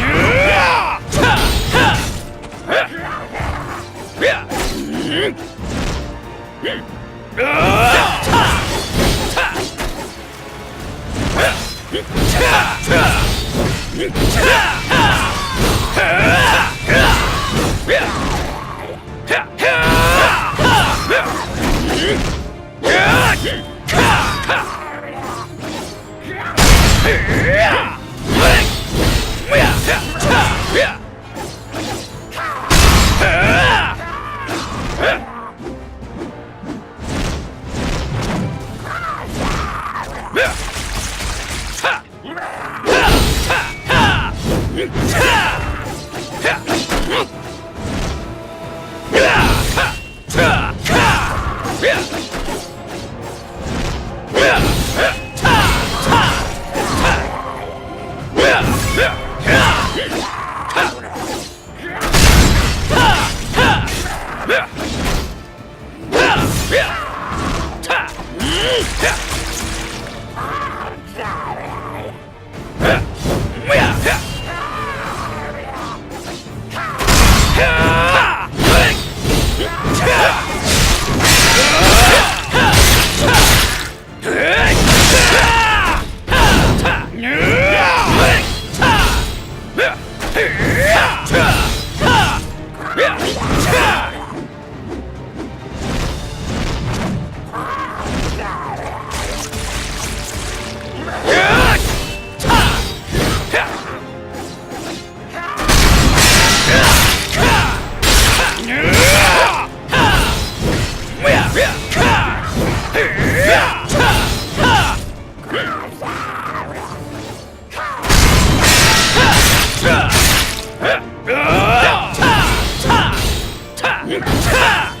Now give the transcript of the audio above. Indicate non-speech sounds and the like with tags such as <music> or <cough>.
으아! Yeah! Yeah! <laughs> 차!